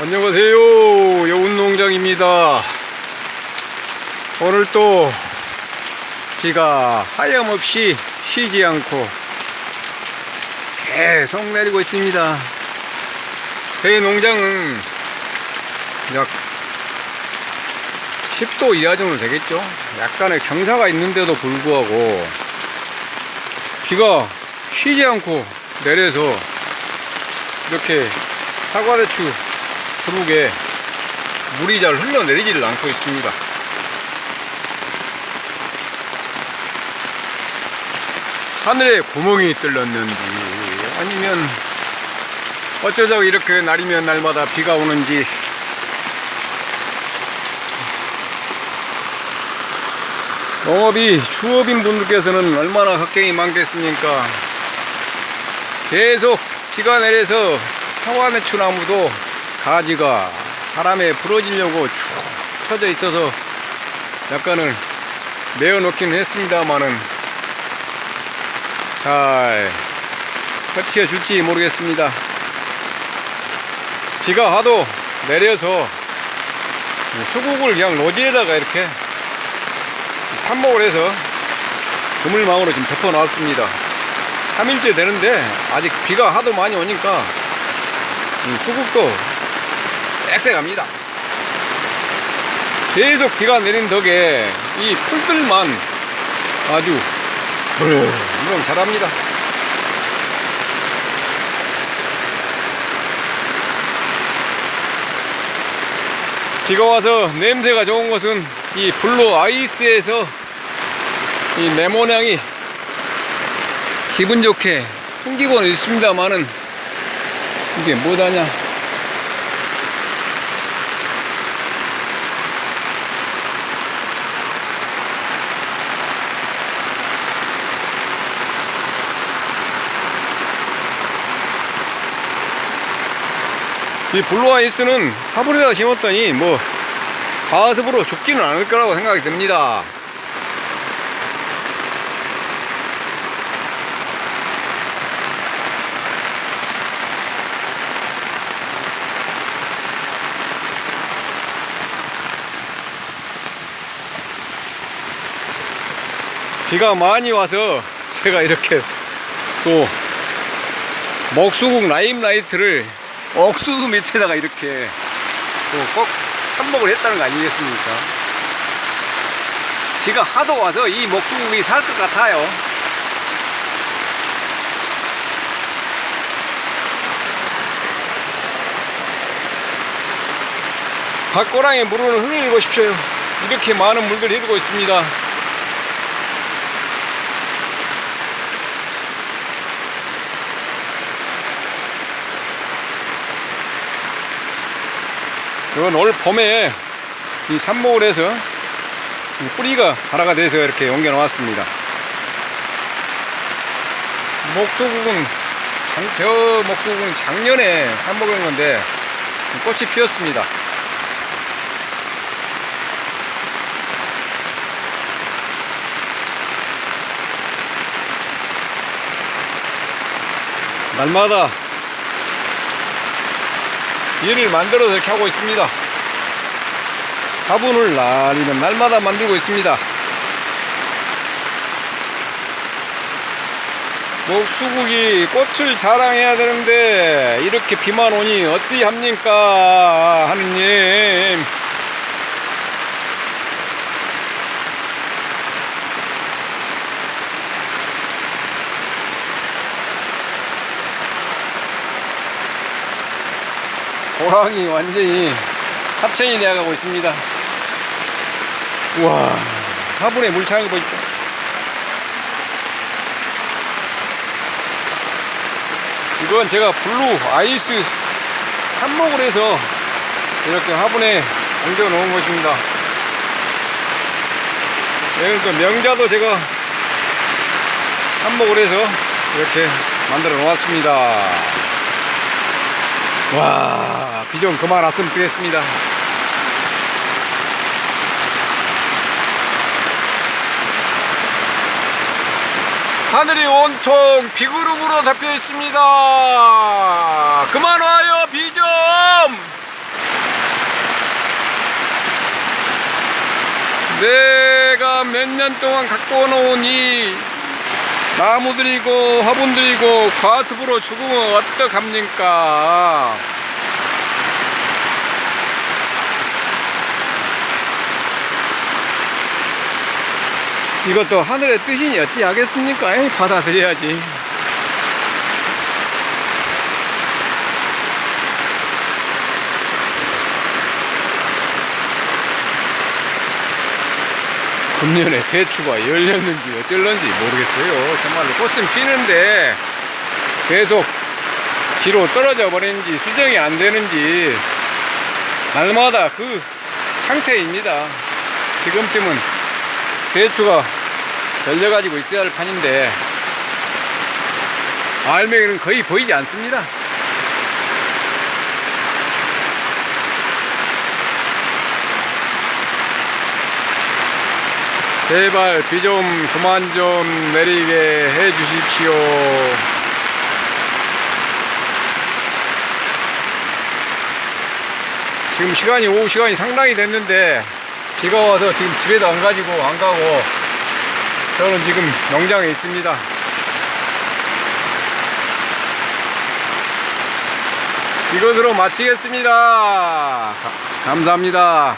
안녕하세요. 여운농장입니다. 오늘 또 비가 하염없이 쉬지 않고 계속 내리고 있습니다. 저희 농장은 약 10도 이하 정도 되겠죠? 약간의 경사가 있는데도 불구하고 비가 쉬지 않고 내려서 이렇게 사과대추 두룩에 물이 잘 흘러내리지를 않고 있습니다. 하늘에 구멍이 뚫렸는지 아니면 어쩌자고 이렇게 날이면 날마다 비가 오는지 농업이 주업인 분들께서는 얼마나 걱정이 많겠습니까? 계속 비가 내려서 사과대추 나무도 가지가 바람에 부러지려고 쭉 쳐져 있어서 약간은 내어놓기는 했습니다만은 잘 버티어 줄지 모르겠습니다. 비가 하도 내려서 수국을 그냥 노지에다가 이렇게 삽목을 해서 그물망으로 지금 덮어 놨습니다. 3일째 되는데 아직 비가 하도 많이 오니까 이 수국도 엑색합니다. 계속 비가 내린 덕에 이 풀들만 아주 물렁물렁 자랍니다. 비가 와서 냄새가 좋은 것은 이 블루 아이스에서 이 네모향이 기분 좋게 풍기고는 있습니다만은 이게 뭐다냐 이 블루 아이스는 화분에다 심었더니 뭐 가습으로 죽지는 않을 거라고 생각이 듭니다. 비가 많이 와서 제가 이렇게 또 먹수국 라임라이트를 억수수 밑에다가 이렇게 또꼭 삽목을 했다는 거 아니겠습니까? 비가 하도 와서 이 목수국이 살 것 같아요. 밭고랑에 물을 흘려보십시오. 이렇게 많은 물들이 흐르고 있습니다. 이건 올 봄에 이 삽목을 해서 이 뿌리가 발화가 돼서 이렇게 옮겨 놓았습니다. 목수국은 장, 저 목수국은 작년에 삽목한 건데 꽃이 피었습니다. 날마다 일을 만들어서 이렇게 하고 있습니다. 화분을 날이면 날마다 만들고 있습니다. 목수국이 꽃을 자랑해야 되는데 이렇게 비만 오니 어찌 합니까 하느님 호랑이 완전히 합천이 되어가고 있습니다. 우와, 화분에 물 차는 거 보십시오. 이건 제가 블루 아이스 삽목을 해서 이렇게 화분에 옮겨 놓은 것입니다. 네, 그러니까 명자도 제가 삽목을 해서 이렇게 만들어 놓았습니다. 와, 비 좀 그만 왔으면 쓰겠습니다. 하늘이 온통 비구름으로 덮여 있습니다. 그만 와요 비 좀! 내가 몇 년 동안 갖고 놓은 이 나무들이고 화분들이고 과습으로 죽으면 어떡합니까? 이것도 하늘의 뜻이니 어찌 하겠습니까? 에이, 받아들여야지. 금년에 대추가 열렸는지 어쩔런지 모르겠어요. 정말로 꽃은 피는데 계속 뒤로 떨어져 버리는지 수정이 안 되는지 날마다 그 상태입니다. 지금쯤은 대추가 열려가지고 있어야 할 판인데 알맹이는 거의 보이지 않습니다. 제발 비 좀 그만 좀 내리게 해 주십시오. 지금 시간이 오후 시간이 상당히 됐는데 비가 와서 지금 집에도 안 가지고 안 가고 저는 지금 농장에 있습니다. 이것으로 마치겠습니다. 가- 감사합니다.